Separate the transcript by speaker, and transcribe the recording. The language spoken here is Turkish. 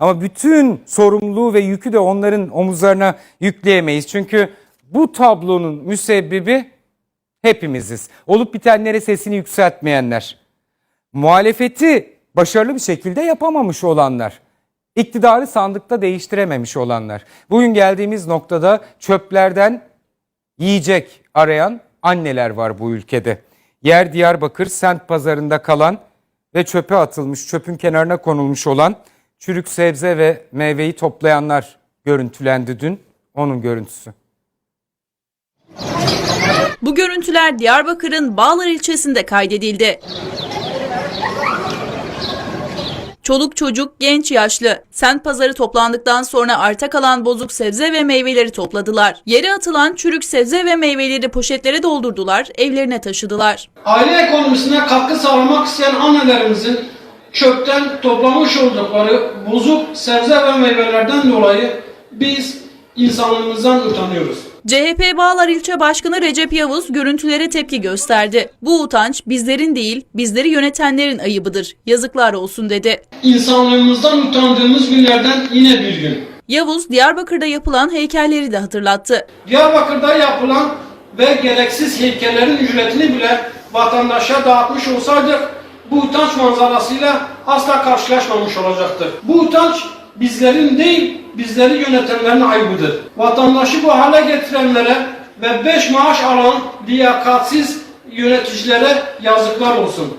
Speaker 1: Ama bütün sorumluluğu ve yükü de onların omuzlarına yükleyemeyiz. Çünkü bu tablonun müsebbibi hepimiziz. Olup bitenlere sesini yükseltmeyenler. Muhalefeti başarılı bir şekilde yapamamış olanlar. iktidarı sandıkta değiştirememiş olanlar. Bugün geldiğimiz noktada çöplerden yiyecek arayan anneler var bu ülkede. Yer Diyarbakır semt pazarında kalan ve çöpe atılmış, çöpün kenarına konulmuş olan çürük sebze ve meyveyi toplayanlar görüntülendi dün. Onun görüntüsü.
Speaker 2: Bu görüntüler Diyarbakır'ın Bağlar ilçesinde kaydedildi. Çoluk çocuk, genç yaşlı. Sent pazarı toplandıktan sonra arta kalan bozuk sebze ve meyveleri topladılar. Yere atılan çürük sebze ve meyveleri poşetlere doldurdular, evlerine taşıdılar.
Speaker 3: aile ekonomisine katkı sağlamak isteyen annelerimizin çöpten toplamış oldukları bozuk sebze ve meyvelerden dolayı biz insanlığımızdan utanıyoruz.
Speaker 2: CHP Bağlar İlçe Başkanı Recep Yavuz görüntülere tepki gösterdi. Bu utanç bizlerin değil, bizleri yönetenlerin ayıbıdır. Yazıklar olsun dedi.
Speaker 3: İnsanlığımızdan utandığımız günlerden yine bir gün.
Speaker 2: Yavuz, Diyarbakır'da yapılan heykelleri de hatırlattı.
Speaker 3: Diyarbakır'da yapılan ve gereksiz heykellerin ücretini bile vatandaşa dağıtmış olsaydık bu utanç manzarasıyla asla karşılaşmamış olacaktır. Bu utanç bizlerin değil, bizleri yönetenlerin ayıbıdır. Vatandaşı bu hale getirenlere ve beş maaş alan liyakatsiz yöneticilere yazıklar olsun.